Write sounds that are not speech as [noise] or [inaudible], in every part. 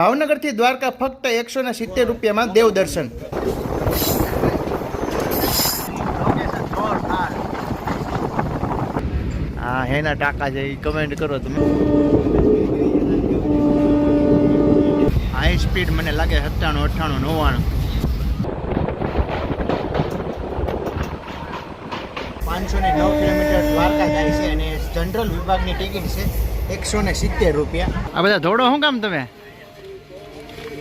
ભાવનગરથી દ્વારકા ફક્ત એકસો ને સિત્તેર રૂપિયામાં દેવ દર્શન હા, હેના ટાકા છે કમેન્ટ કરો તમે. હાઈ સ્પીડ મને લાગે સત્તાણું, અઠ્ઠાણું, નવ્વાણું. પાંચસો ને નવ કિલોમીટર દ્વારકા જાય છે અને જનરલ વિભાગની ટિકિટ છે એકસો ને સિત્તેર રૂપિયા. આ બધા ધોડો શું કામ તમે?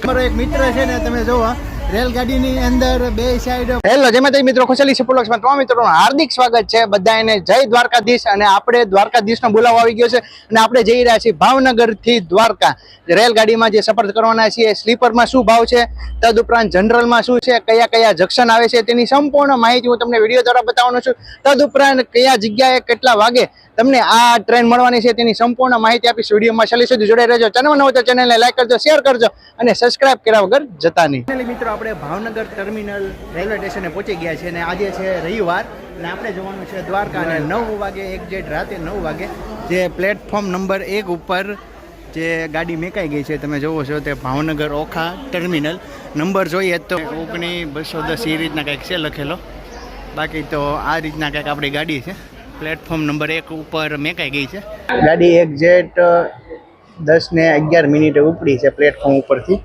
તમારો એક મિત્ર છે ને તમે જોવો રેલગાડીની અંદર બે સાઈડ હેલો જય માતાજી મિત્રો ખુશાલી સપોલોક્સમાં તમામ મિત્રોનું હાર્દિક સ્વાગત છે. બધાને જય દ્વારકાધીશ અને આપણે દ્વારકાધીશનો બોલાવો આવી ગયો છે અને આપણે જઈ રહ્યા છીએ ભાવનગરથી દ્વારકા. રેલગાડીમાં જે સફર કરવાના છીએ સ્લીપરમાં શું ભાવ છે તદુપરાંત જનરલમાં શું છે કયા કયા જંક્શન આવે છે તેની સંપૂર્ણ માહિતી હું તમને વીડિયો દ્વારા બતાવવાનો છું. તદુપરાંત કયા જગ્યાએ કેટલા વાગે તમને આ ટ્રેન મળવાની છે તેની સંપૂર્ણ માહિતી આપીશ. વિડીયોમાં છેલ્લી સુધી જોડાઈ રહેજો. ચેનલ નવો તો ચેનલને લાઈક કરજો શેર કરજો અને સબસ્ક્રાઇબ કર્યા વગર જતા નહીં. મિત્રો આપણે ભાવનગર ટર્મિનલ રેલવે સ્ટેશને પહોંચી ગયા છે અને આજે છે રવિવાર અને આપણે જવાનું છે દ્વારકા અને નવ વાગે એક્ઝેક્ટ રાતે નવ વાગે જે પ્લેટફોર્મ નંબર એક ઉપર જે ગાડી મેકાઈ ગઈ છે તમે જોવો છો તે ભાવનગર ઓખા ટર્મિનલ. નંબર જોઈએ તો ઓગણી બસો દસ એ રીતના કંઈક છે લખેલો. બાકી તો આ રીતના કંઈક આપણી ગાડી છે. પ્લેટફોર્મ નંબર એક ઉપર મેકાઈ ગઈ છે. ગાડી એક્ઝેક્ટ દસ ને અગિયાર મિનિટે ઉપડી છે પ્લેટફોર્મ ઉપરથી.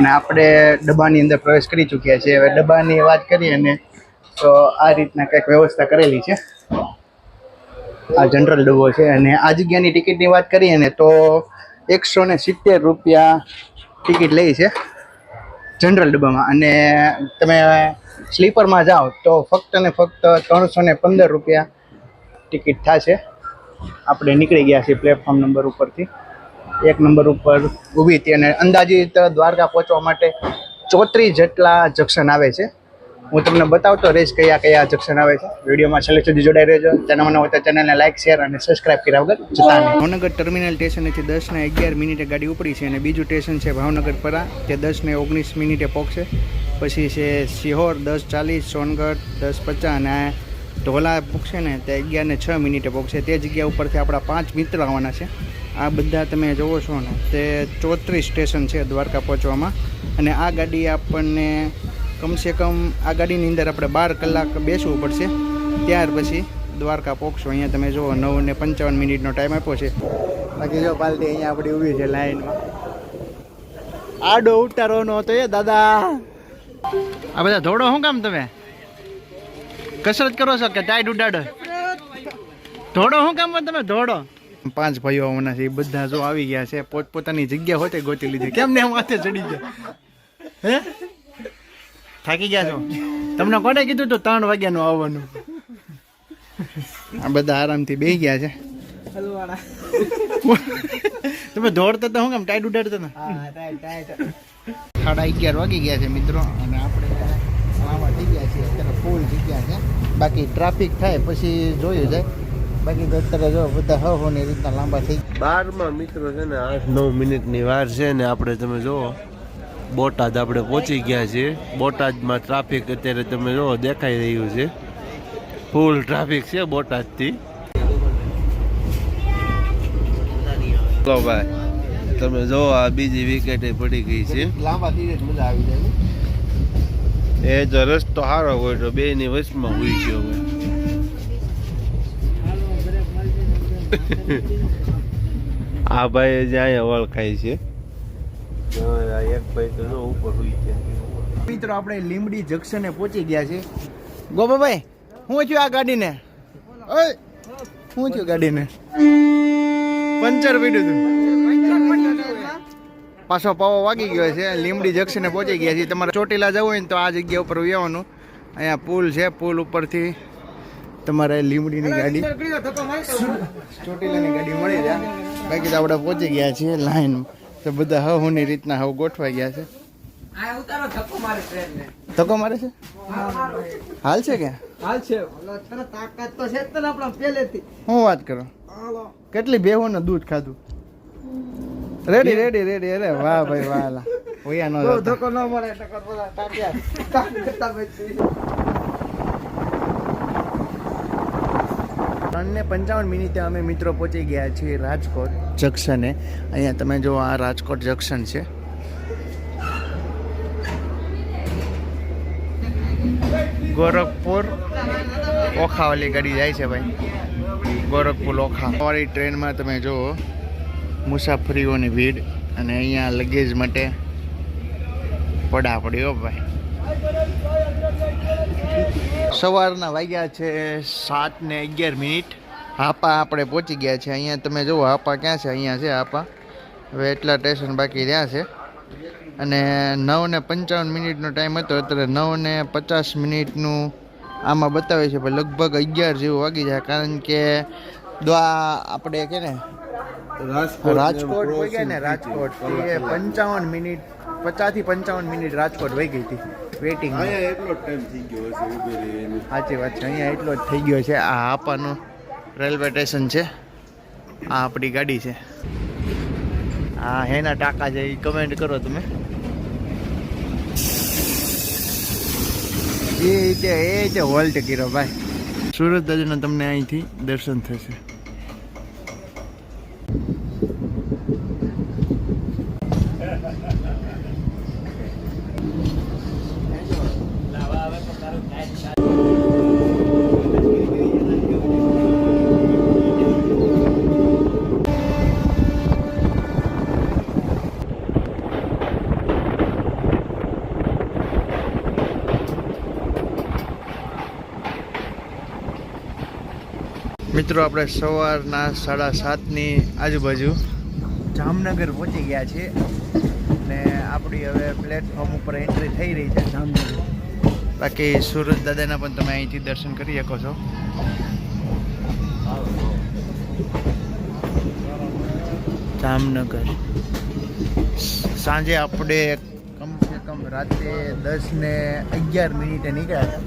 ને આપણે ડબ્બાની અંદર પ્રવેશ કરી ચૂક્યા છીએ. હવે ડબ્બાની વાત કરીએ ને, તો આ રીતના કંઈક વ્યવસ્થા કરેલી છે. આ જનરલ ડબ્બો છે અને આ જગ્યાની ટિકિટની વાત કરીએ ને, તો એકસો ને સિત્તેર રૂપિયા ટિકિટ લે છે જનરલ ડબ્બામાં. અને તમે સ્લીપરમાં જાઓ તો ફક્ત ને ફક્ત ત્રણસો ને પંદર રૂપિયા ટિકિટ થશે. આપણે નીકળી ગયા છીએ પ્લેટફોર્મ નંબર ઉપરથી. એક નંબર ઉપર ઊભી હતી અને અંદાજિત દ્વારકા પહોંચવા માટે ચોત્રીસ જેટલા જંક્શન આવે છે. હું તમને બતાવતો રહીશ કયા કયા જંક્શન આવે છે. વિડીયોમાં છેલ્લે સુધી જોડાઈ રહેજો. ચેનલ મને હોય તો ચેનલને લાઈક, શેર અને સબસ્ક્રાઇબ કર્યા વગર જતા ભાવનગર ટર્મિનલ સ્ટેશનેથી દસને અગિયાર મિનિટે ગાડી ઉપડી છે અને બીજું સ્ટેશન છે ભાવનગર પરા તે દસને ઓગણીસ મિનિટે પહોંચશે પછી છે સિહોર દસ ચાલીસ, સોનગઢ દસ પચાસ અને ઢોલા પૂછશે ને તે અગિયાર ને છ મિનિટે પહોંચશે તે જગ્યા ઉપરથી આપણા પાંચ મિત્ર આવવાના છે. આ બધા તમે જોવો છો ને, તે ચોત્રીસ સ્ટેશન છે દ્વારકા પહોંચવામાં. અને આ ગાડી આપણને કમસે કમ આ ગાડીની અંદર આપણે બાર કલાક બેસવું પડશે. ત્યાર પછી દ્વારકા પહોંચશો. અહીંયા તમે જુઓ, નવ ને પંચાવન મિનિટનો ટાઈમ આપ્યો છે. બાકી જો પાલટી અહીંયા આપણી ઊભી છે લાઈનમાં. આડો ઉતારવાનો હતો એ દાદા. આ બધા ધોડો શું કામ તમે? કસરત કરો છો કે ટાઈટ ઉડાડો? ધોડો શું કામ તમે? ધોડો. પાંચ ભાઈઓ આવવાના છે એ બધા જો આવી ગયા છે પોતપોતાની જગ્યા હોતે ગોતી લીધી. કેમ ને માથે ચડી ગયા? હે? થાકી ગયા છો? તમને કોને કીધું તો ત્રણ વાગ્યાનું આવવાનું? આ બધા આરામથી બેસી ગયા છે. તમે દોડતા તો શું કેમ ટાઈટ ઉડાડતા ને સાડા અગિયાર વાગી ગયા છે મિત્રો અને આપણે આવા થઈ ગયા છીએ અત્યારે ફૂલ જગ્યા છે. બાકી ટ્રાફિક થાય પછી જોયું જાય. બાકી તો અત્યારે જો બધા હવની રીતના લાંબા થઈ બારમાં મિત્રો છે ને આઠ નવ મિનિટની વાર છે ને આપણે તમે જુઓ બોટાદ આપણે પહોંચી ગયા છીએ. બોટાદમાં ટ્રાફિક અત્યારે તમે જુઓ દેખાઈ રહ્યું છે. ફૂલ ટ્રાફિક છે બોટાદથી. ચલો ભાઈ તમે જુઓ આ બીજી વિકેટે પડી ગઈ છે. લાંબા દિવસ મજા આવી જાય એ જો રસ્તો સારો હોય તો બે ની વચમાં હોઈ ગયો હોય. આ ભાઈ જાય અહીંયા ઓળખાય છે એક ભાઈ તો ઉપર હોઈ છે. મિત્રો, આપણે લીમડી જંક્શને પહોંચી ગયા છે ગોપાભાઈ, હું છું આ ગાડીને? ઓય, હું છું ગાડીને? પંચર પીડ્યું હતું પાછો પાવો વાગી ગયો છે. લીમડી જંક્શને પહોંચી ગયા છે તમારે ચોટીલા જવું હોય ને તો આ જગ્યા ઉપર આવવાનું અહીંયા પુલ છે, પુલ ઉપરથી. તમારે લીમડીની ગાડી. ચોટીલાની ગાડી મળી જાય. બાકી તો આપણે પહોંચી ગયા છીએ લાઈન તો બધા હવની રીતના હવ ગોઠવાઈ ગયા છે. ધક્કો મારે છે હાલ છે કે? હાલ છે. તાકાત તો છે જ ને આપણા પહેલેથી. હું વાત કરો? કેટલી બેહો દૂધ ખાધું? રેડી રેડી રેડી અરે વાહ ભાઈ વાહ ઓયા [laughs] નો ધક્કો ન મળે એટલે કર બોલા તાક્યા તાકાત ત્રણ ને પંચાવન મિનિટે અમે મિત્રો પહોંચી ગયા છીએ રાજકોટ જંકશને. અહીંયા તમે જો આ રાજકોટ જંકશન છે. ગોરખપુર ઓખાવાલી ગાડી જાય છે ભાઈ. ગોરખપુર ઓખા. અમારી ટ્રેનમાં તમે જુઓ મુસાફરીઓની ભીડ અને અહીંયા લગેજ માટે પડા પડ્યો ભાઈ. સવારના વાગ્યા છે સાત ને અગિયાર મિનિટ. હાપા આપણે પહોંચી ગયા છે. અહીંયા તમે જુઓ હાપા ક્યાં છે? અહીંયા છે હાપા. હવે એટલા સ્ટેશન બાકી રહ્યા છે. અને નવ ને પંચાવન મિનિટનો ટાઈમ હતો. અત્યારે નવ ને પચાસ મિનિટનું આમાં બતાવે છે પણ લગભગ અગિયાર જેવું વાગી જાય. કારણ કે દ્વા આપણે કે ને રાજકોટ વહી ગયા ને રાજકોટ એ પંચાવન મિનિટ પચાસથી પંચાવન મિનિટ રાજકોટ વહી ગઈ હતી. વેઇટિંગ એટલો ટાઈમ થઈ ગયો છે ઊભી રહીને સાચી વાત છે અહીંયા એટલો જ થઈ ગયો છે. આ હાપાનું રેલવે સ્ટેશન છે. આ આપણી ગાડી છે. આ હેના ટાકા છે એ કમેન્ટ કરો તમે. એ રીતે એ રીતે હોલ્ટ કર્યો ભાઈ. સુરત દાદાના તમને અહીંથી દર્શન થશે. મિત્રો, આપણે સવારના સાડા સાતની આજુબાજુ જામનગર પહોંચી ગયા છીએ ને આપણી હવે પ્લેટફોર્મ ઉપર એન્ટ્રી થઈ રહી છે જામનગર. બાકી સુરત દાદાના પણ તમે અહીંથી દર્શન કરી શકો છો. જામનગર. સાંજે આપણે કમસે કમ રાતે દસ ને અગિયાર મિનિટે નીકળ્યા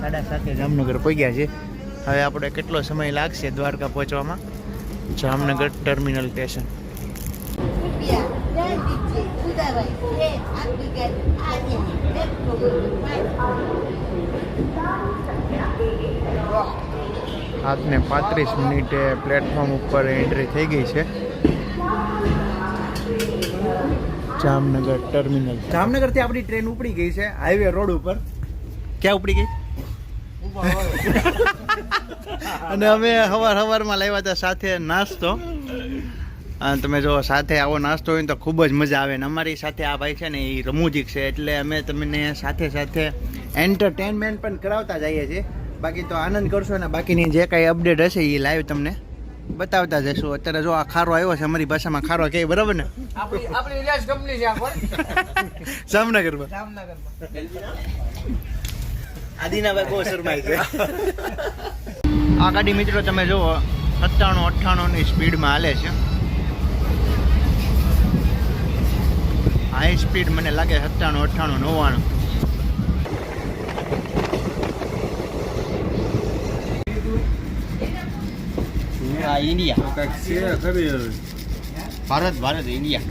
સાડા સાતે જામનગર પહોંચ્યા છે હવે આપણે કેટલો સમય લાગશે દ્વારકા પહોંચવામાં? Jamnagar terminal station. રૂપિયા દસ દીજે ઉદાવાય એ આફ્રિકન આજે સાત ને પાંત્રીસ મિનિટે પ્લેટફોર્મ ઉપર એન્ટ્રી થઈ ગઈ છે. જામનગર ટર્મિનલ. જામનગરથી આપણી ટ્રેન ઉપડી ગઈ છે હાઈવે રોડ ઉપર. ક્યાં ઉપડી ગઈ? અને અમે સવાર સવારમાં લાવ્યા હતા સાથે નાસ્તો. અને તમે જો સાથે આવો નાસ્તો હોય તો ખૂબ જ મજા આવે. ને અમારી સાથે આ ભાઈ છે ને એ રમૂજીક છે એટલે અમે તમને સાથે સાથે એન્ટરટેનમેન્ટ પણ કરાવતા જઈએ છીએ. બાકી તો આનંદ કરશો ને બાકીની જે કાંઈ અપડેટ હશે એ લાઈવ તમને બતાવતા જશું અત્યારે જો આ ખારો આવ્યો છે અમારી ભાષામાં ખારો કે બરાબર ને? આપણી આપણી રિલાયન્સ કંપની છે [laughs] જામનગરમાં. જામનગરમાં. આદિનાભાઈ બહુ શરમાય છે. આ ગાડી મિત્રો તમે જુઓ સત્તાણું અઠ્ઠાણુંની સ્પીડમાં હાલે છે. હાઈ સ્પીડ મને લાગે સત્તાણું અઠ્ઠાણું નવ્વાણું. આ ઇન્ડિયા. ભારત ભારત ઇન્ડિયા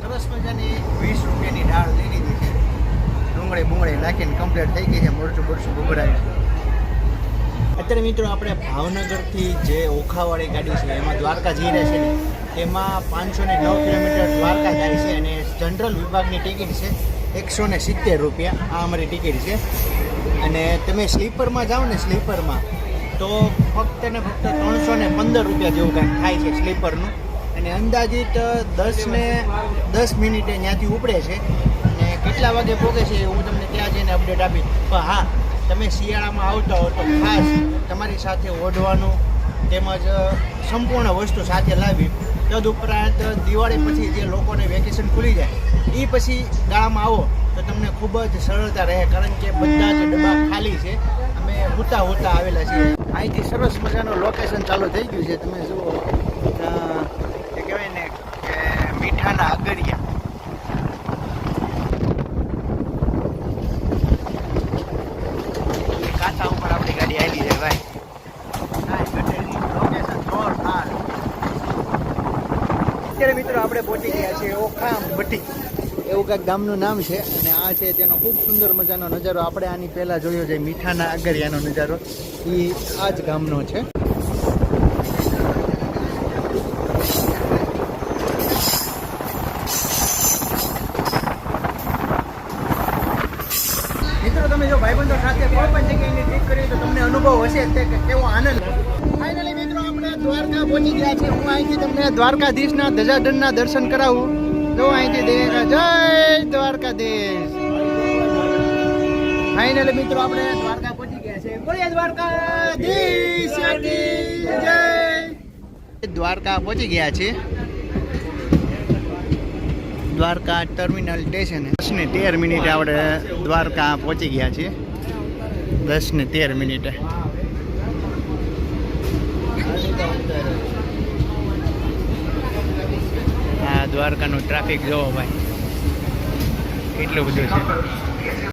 સરસ મજાની વીસ રૂપિયાની દાળ લઈ લીધી છે ડુંગળી બુંગળી નાખીને કમ્પ્લીટ થઈ ગઈ છે મરચું બરચું બગડાવી અત્યારે મિત્રો આપણે ભાવનગરથી જે ઓખાવાળી ગાડી છે, એમાં દ્વારકા જઈ રહી છે. ને એમાં પાંચસો ને નવ કિલોમીટર દ્વારકા જાય છે અને જનરલ વિભાગની ટિકિટ છે એકસો ને સિત્તેર રૂપિયા. આ અમારી ટિકિટ છે. અને તમે સ્લીપરમાં જાઓ ને સ્લીપરમાં, તો ફક્ત ને ફક્ત ત્રણસો ને પંદર રૂપિયા જેવું કાંઈક થાય છે સ્લીપરનું. અને અંદાજિત દસ ને દસ મિનિટે ત્યાંથી ઉપડે છે. અને કેટલા વાગે પહોંચે છે હું તમને ત્યાં જઈને અપડેટ આપીશ. પણ હા તમે શિયાળામાં આવતા હો તો ખાસ તમારી સાથે ઓઢવાનું તેમજ સંપૂર્ણ વસ્તુ સાથે લાવી. તદુપરાંત દિવાળી પછી જે લોકોને વેકેશન ખુલી જાય એ પછી ગાળામાં આવો તો તમને ખૂબ જ સરળતા રહે. કારણ કે બધા જ ડબ્બા ખાલી છે. અમે હુતા હુતા આવેલા છીએ. અહીંથી સરસ મજાનું લોકેશન ચાલુ થઈ ગયું છે. તમે જુઓ અ, એ કહેવાય ને કે મીઠાના અગરિયા કાચા ઉપર આપણી ગાડી આવી છે ભાઈ ગયા ભટ્ટી એવું કાંઈક ગામનું નામ છે અને આ છે તેનો ખૂબ સુંદર મજાનો નજારો. આપણે આની પહેલાં જોયો છે મીઠાના આગરિયાનો નજારો. એ આ જ ગામનો છે. મિત્રો, તમે જો ભાઈબંધો સાથે કોઈ પણ જગ્યાએની ટ્રીપ કરી તો તમને અનુભવ હશે તે કેવો મિત્રો, આપણે દ્વારકા હું અહીંથી તમને દ્વારકાધીશના ધજાદંડના દર્શન કરાવું. જો અહીંથી દેખા જય દ્વારકાધીશ ફાઈનલ મિત્રો આપણે દ્વારકા પહોંચી ગયા છે બોલીએ દ્વારકાધીશ જય દ્વારકા પહોંચી ગયા છે દ્વારકા ટર્મિનલ સ્ટેશન દસ ને તેર મિનિટે આપણે દ્વારકા પહોંચી ગયા છીએ દસ ને તેર મિનિટે આ દ્વારકાનું ટ્રાફિક જોવો ભાઈ. કેટલું બધું છે.